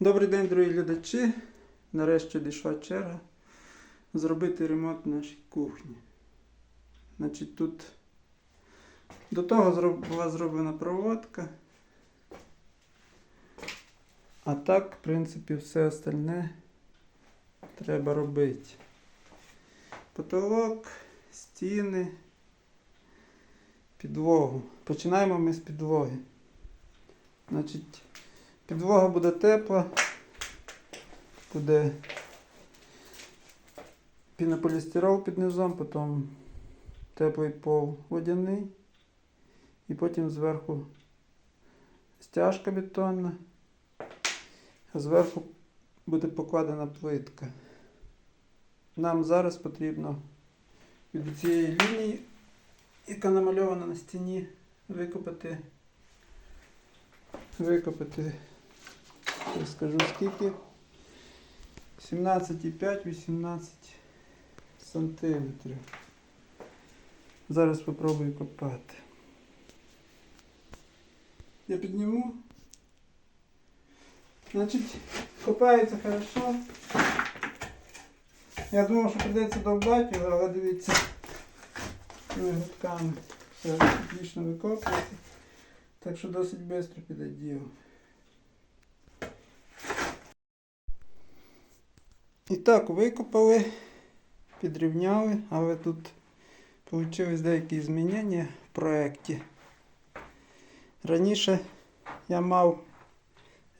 Добрий день, дорогі глядачі. Нарешті дійшла черга зробити ремонт нашій кухні. Значить, тут до того була зроблена проводка. А так, в принципі, все остальне треба робити. Потолок, стіни, підлогу. Починаємо ми з підлоги. Значить, підлога буде тепла, буде пінополістирол під низом, потім теплий пол водяний, і потім зверху стяжка бетонна, а зверху буде покладена плитка. Нам зараз потрібно від цієї лінії, яка намальована на стіні, викопати, викопати, я скажу скільки, 17,5-18 сантиметрів. Зараз спробую копати. Я підніму. Значить, копається хорошо. Я думав, що прийдеться довбати але дивіться, цими гудками все отлично викопується. Так що досить швидко піде. І так, викопали, підрівняли, але тут вийшли деякі змінення в проєкті. Раніше я мав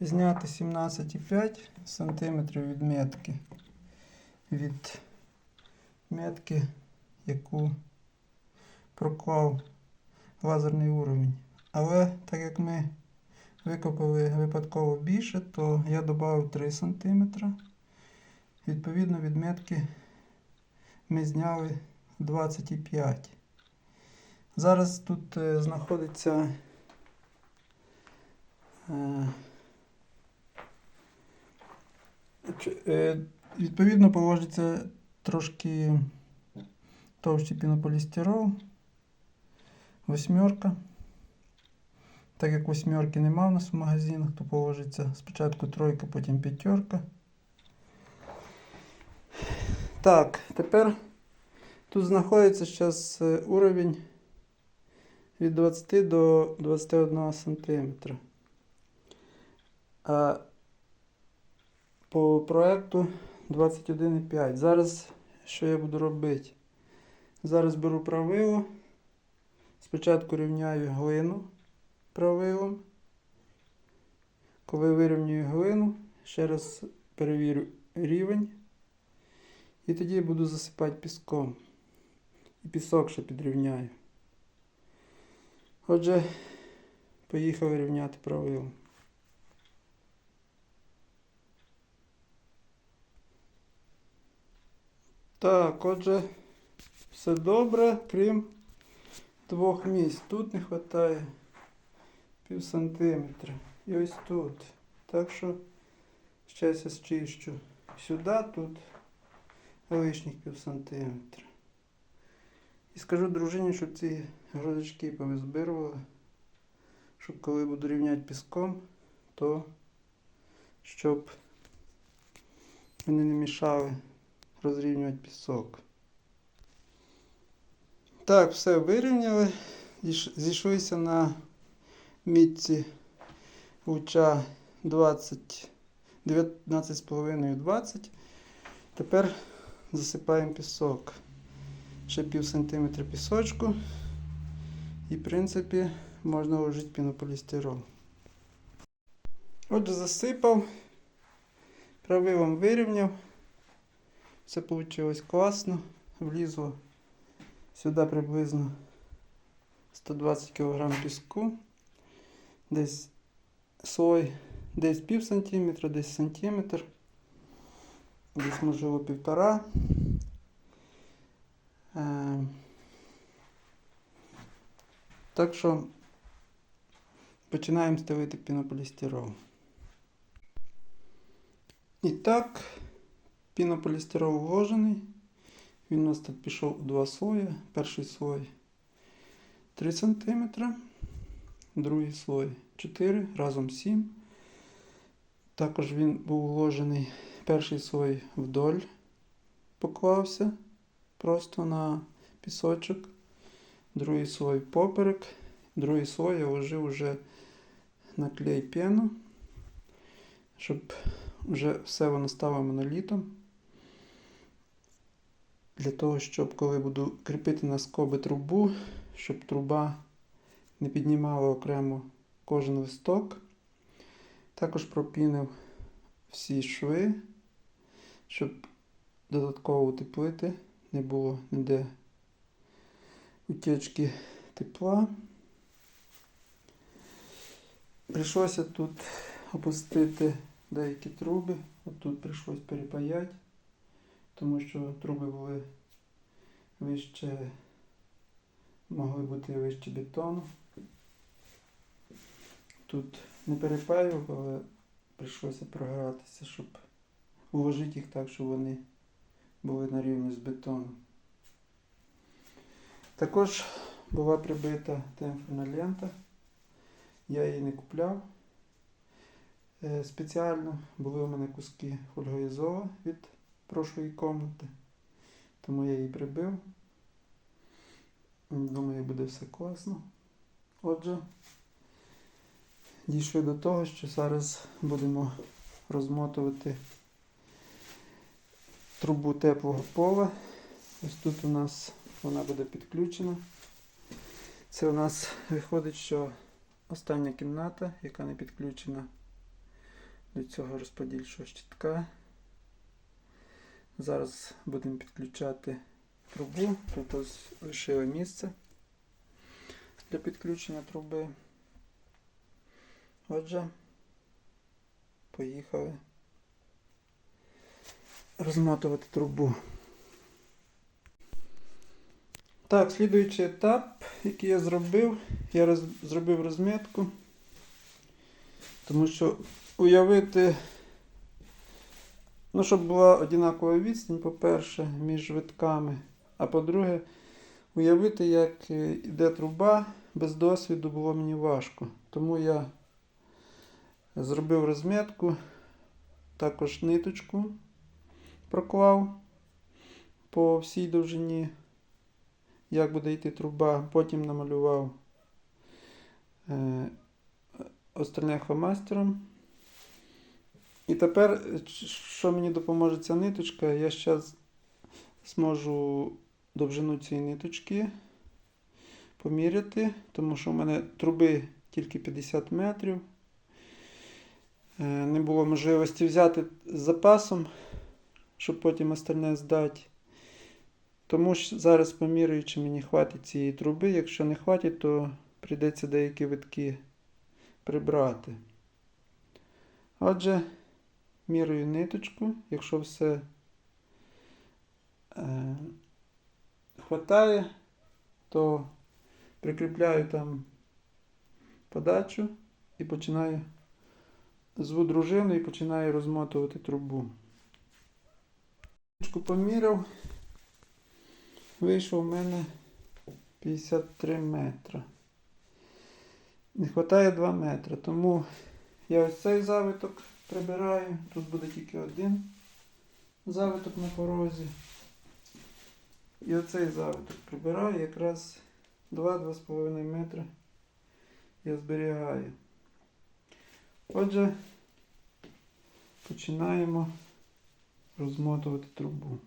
зняти 17,5 см від метки. Від метки, яку проклав лазерний уровень. Але так як ми викопали випадково більше, то я додав 3 см. Відповідно, відметки ми зняли 25. Зараз тут е, знаходиться е, е, відповідно положиться трошки товщий пінополістирол, восьмерка. Так як восьмерки нема у нас в магазинах, то положиться спочатку тройка, потім п'ятерка. Так, тепер тут знаходиться зараз уровень від 20 до 21 см. А по проекту 21,5. Зараз що я буду робити? Зараз беру правило. Спочатку рівняю глину правилом. Коли вирівнюю глину, ще раз перевірю рівень. І тоді буду засипати піском. І пісок ще підрівняю. Отже, поїхали рівняти правилом. Так, отже, все добре, крім двох місць. Тут не вистачає пів сантиметра. І ось тут. Так що зараз я зчищу сюди, тут лишніх пів сантиметра. І скажу дружині, щоб ці грудочки повизбирували, щоб коли буду рівняти піском, то щоб вони не мішали розрівнювати пісок. Так, все вирівняли. Зійшлися на мітці луча 20, 19,5 20. Тепер засипаємо пісок. Ще пів сантиметра пісочку. І, в принципі, можна вложити пінополістирол. Отже, засипав, правилом вирівняв. Все вийшло класно. Влізло сюди приблизно 120 кг піску. Десь слой, десь пів сантиметра, десь сантиметр. Десь можливо півтора. Е, Так що починаємо стелити пінополістирол. І так, пінополістирол вложений. Він у нас тут пішов у два слої. Перший слой 3 см, другий слой 4, разом 7. Також він був уложений перший слой вдоль, поклався просто на пісочок, другий слой поперек, другий слой я вложив вже на клей пену, щоб вже все воно стало монолітом. Для того, щоб коли буду кріпити на скоби трубу, щоб труба не піднімала окремо кожен листок. Також пропінив всі шви, щоб додатково утеплити, не було ніде утечки тепла. Прийшлося тут опустити деякі труби. От тут прийшлось перепаяти, тому що труби були вище, могли бути вище бетону. Тут не перепаював, але прийшлося програтися, щоб уложити їх так, щоб вони були на рівні з бетоном. Також була прибита темперна лента. Я її не купляв. Е, Спеціально були у мене куски фольгоізола від прошлої кімнати, тому я її прибив. Думаю, буде все класно. Отже, дійшли до того, що зараз будемо розмотувати трубу теплого пола. Ось тут у нас вона буде підключена. Це у нас виходить, що остання кімната, яка не підключена до цього розподільчого щитка. Зараз будемо підключати трубу. Тут ось лишили місце для підключення труби. Отже, поїхали розмотувати трубу. Так, слідуючий етап, який я зробив, я роз, зробив розмітку, тому що уявити, ну, щоб була одинакова відстань, по-перше, між витками, а по-друге, уявити, як е, йде труба без досвіду було мені важко. Тому я зробив розмітку, також ниточку проклав по всій довжині, як буде йти труба, потім намалював е, фломастером. І тепер, що мені допоможе ця ниточка, я зараз зможу довжину цієї ниточки поміряти, тому що в мене труби тільки 50 метрів. Е, Не було можливості взяти з запасом, щоб потім остальне здати. Тому що зараз поміряю, чи мені хватить цієї труби. Якщо не хватить, то прийдеться деякі витки прибрати. Отже, міряю ниточку, якщо все е, хватає, то прикріпляю там подачу і починаю зву дружину і починаю розмотувати трубу. Поміряв. Вийшло в мене 53 метра. Не вистачає 2 метри, тому я ось цей завиток прибираю. Тут буде тільки один завиток на порозі. І оцей завиток прибираю якраз 2-2,5 метри я зберігаю. Отже, починаємо розмотувати трубу.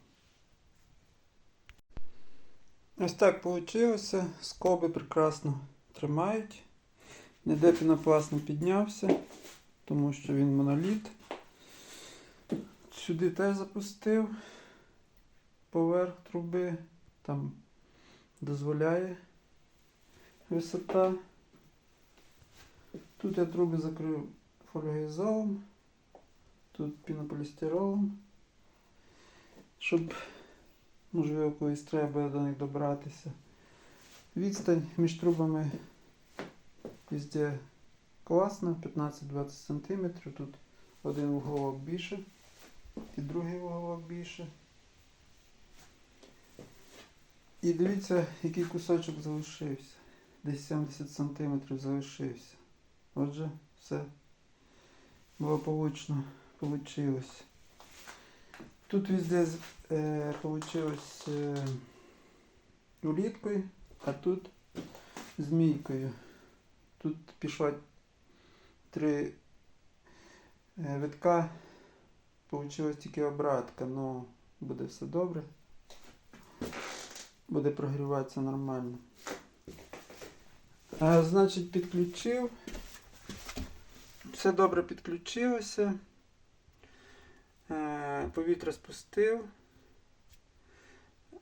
Ось так вийшло. Скоби прекрасно тримають. Ніде пінопласт не піднявся, тому що він моноліт. Сюди теж запустив поверх труби, там дозволяє висота. Тут я труби закрив фольгоізолом, тут пінополістиролом, щоб можливо колись треба до них добратися. Відстань між трубами везде класна, 15-20 см. Тут один уголок більше і другий уголок більше. І дивіться, який кусочок залишився. Десь 70 см залишився. Отже, все благополучно получилось. Тут везде е, получилось е, уліткою, а тут змійкою. Тут пішло три витка, получилось тільки обратка, але буде все добре. Буде прогріватися нормально. А, значить, підключив. Все добре підключилося. Повітря спустив.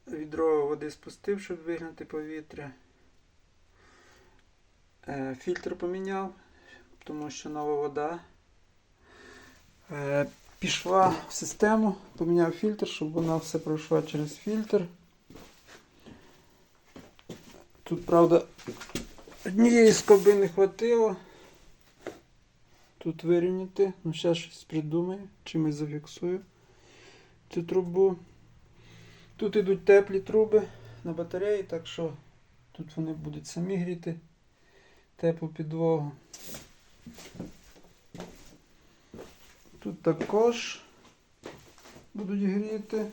Відро води спустив, щоб вигнати повітря. Е, Фільтр поміняв, тому що нова вода. Е, Пішла в систему, поміняв фільтр, щоб вона все пройшла через фільтр. Тут, правда, однієї скоби не хватило. Тут вирівняти. Ну, зараз щось придумаю, чимось зафіксую цю трубу. Тут йдуть теплі труби на батареї, так що тут вони будуть самі гріти теплу підлогу. Тут також будуть гріти.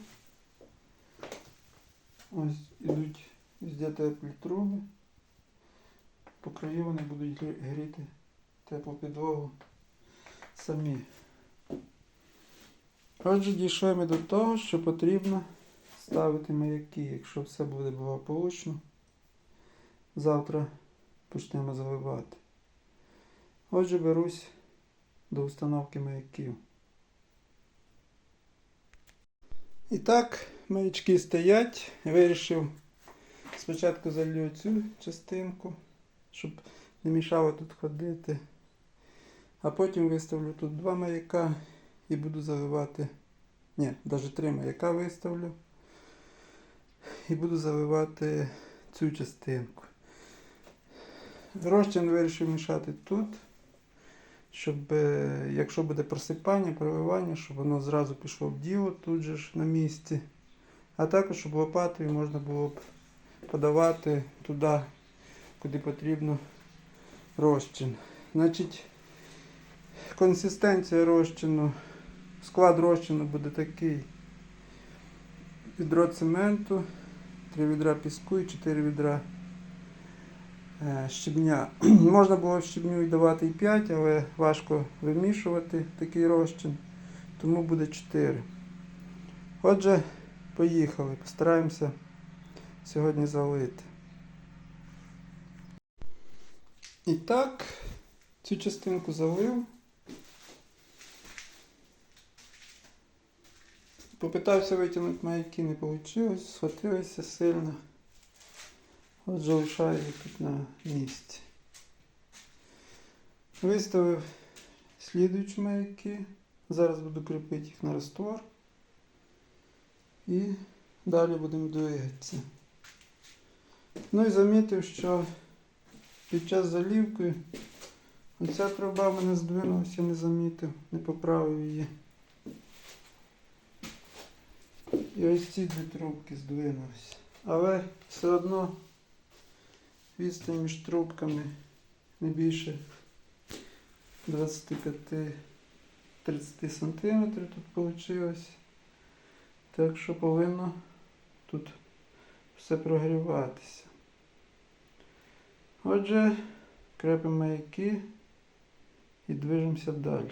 Ось ідуть везде теплі труби. По краю вони будуть гріти теплу підлогу самі. Отже, дійшли до того, що потрібно ставити маяки, якщо все буде благополучно. Завтра почнемо заливати. Отже, берусь до установки маяків. І так, маячки стоять. Вирішив спочатку залью цю частинку, щоб не мішало тут ходити. А потім виставлю тут два маяка і буду заливати. Ні, навіть три маяка виставлю. І буду заливати цю частинку. Розчин вирішив мішати тут, щоб е, якщо буде просипання, проливання, щоб воно зразу пішло в діло тут же ж на місці. А також, щоб лопатою можна було б подавати туди, куди потрібно розчин. Значить, консистенція розчину, склад розчину буде такий. Відро цементу, 3 відра піску і 4 відра е, щебня. Можна було щебню давати і 5, але важко вимішувати такий розчин, тому буде 4. Отже, поїхали. Постараємося сьогодні залити. І так, цю частинку залив. Попитався витягнути маяки, не вийшло, схватилися сильно. Отже, лишаю їх тут на місці. Виставив слідуючі маяки. Зараз буду кріпити їх на раствор. І далі будемо двигатися. Ну і замітив, що під час залівки оця труба мене здвинулася, не замітив, не поправив її. І ось ці дві трубки здвинулися. Але все одно відстань між трубками не більше 25-30 см тут вийшло. Так що повинно тут все прогріватися. Отже, крепимо маяки і движемося далі.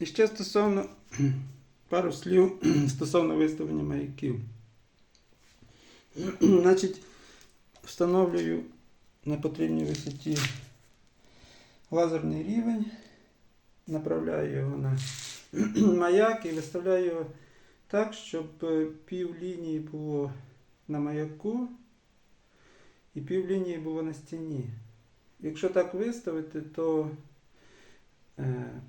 І ще стосовно пару слів стосовно виставлення маяків. Значить, встановлюю на потрібній висоті лазерний рівень, направляю його на маяк і виставляю його так, щоб е, пів лінії було на маяку і пів лінії було на стіні. Якщо так виставити, то е,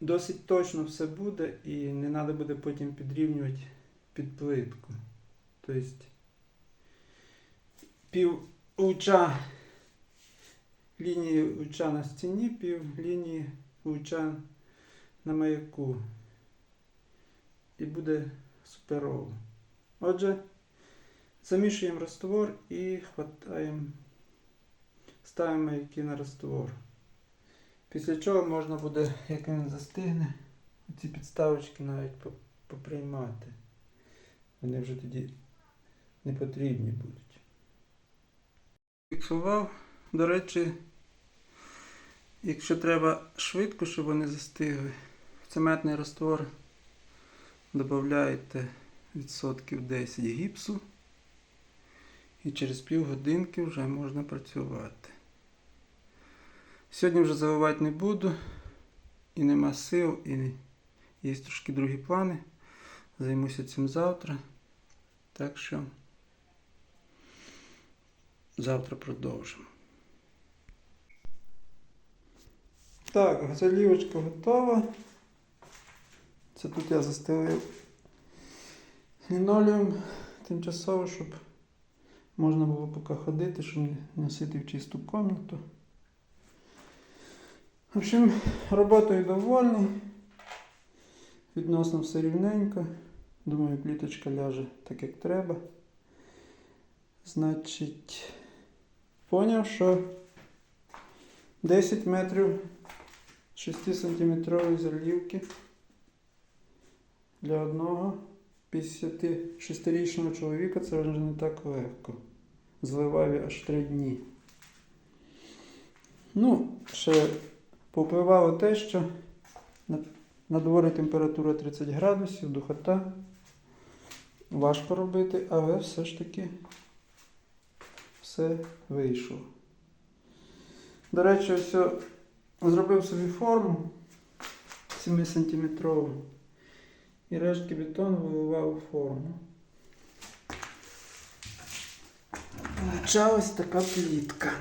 досить точно все буде і не треба буде потім підрівнювати під плитку. Тобто пів луча лінії луча на стіні, пів лінії луча на маяку. І буде суперово. Отже, замішуємо раствор і хватаємо, ставимо маяки на раствор. Після чого можна буде, як він застигне, ці підставочки навіть поприймати. Вони вже тоді не потрібні будуть. Фіксував, до речі, якщо треба швидко, щоб вони застигли, в цементний раствор додаєте відсотків 10 гіпсу і через півгодинки вже можна працювати. Сьогодні вже заливати не буду, і нема сил, і є трошки другі плани. Займуся цим завтра. Так що завтра продовжимо. Так, залівочка готова. Це тут я застелив лінолеум тимчасово, щоб можна було поки ходити, щоб не носити в чисту комнату. В общем, роботою довольний. Відносно все рівненько. Думаю, пліточка ляже так, як треба. Значить, поняв, що 10 метрів 6 сантиметрової залівки для одного 56-річного чоловіка це вже не так легко. Зливав аж 3 дні. Ну, ще попливало те, що на, дворі температура 30 градусів, духота. Важко робити, але все ж таки все вийшло. До речі, ось зробив собі форму 7 сантиметрову і рештки бетону виливав у форму. Получалась така плітка.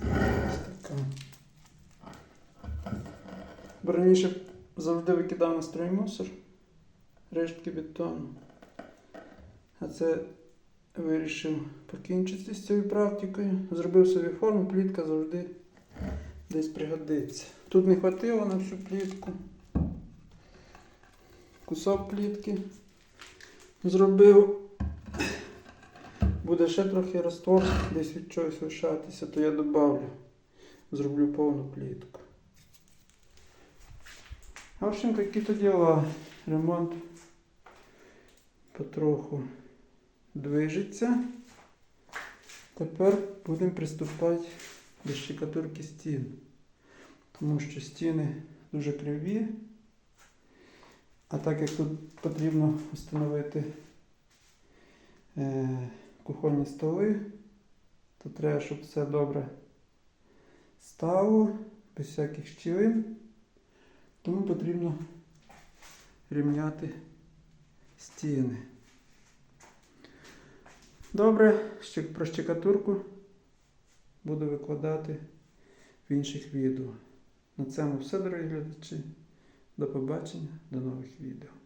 Ось така. Бо раніше завжди викидав на строй мусор, рештки бетону. А це вирішив покінчити з цією практикою. Зробив собі форму, плітка завжди десь пригодиться. Тут не хватило на всю плітку. Кусок плітки зробив. Буде ще трохи раствор, десь від чогось лишатися, то я добавлю. Зроблю повну плітку. В общем, такі-то діла. Ремонт потроху движеться. Тепер будемо приступати до щекатурки стін. Тому що стіни дуже криві. А так як тут потрібно встановити е, кухонні столи, то треба, щоб все добре стало, без всяких щілин. Тому потрібно рівняти стіни. Добре, про щекатурку буду викладати в інших відео. На цьому все, дорогі глядачі. До побачення, до нових відео.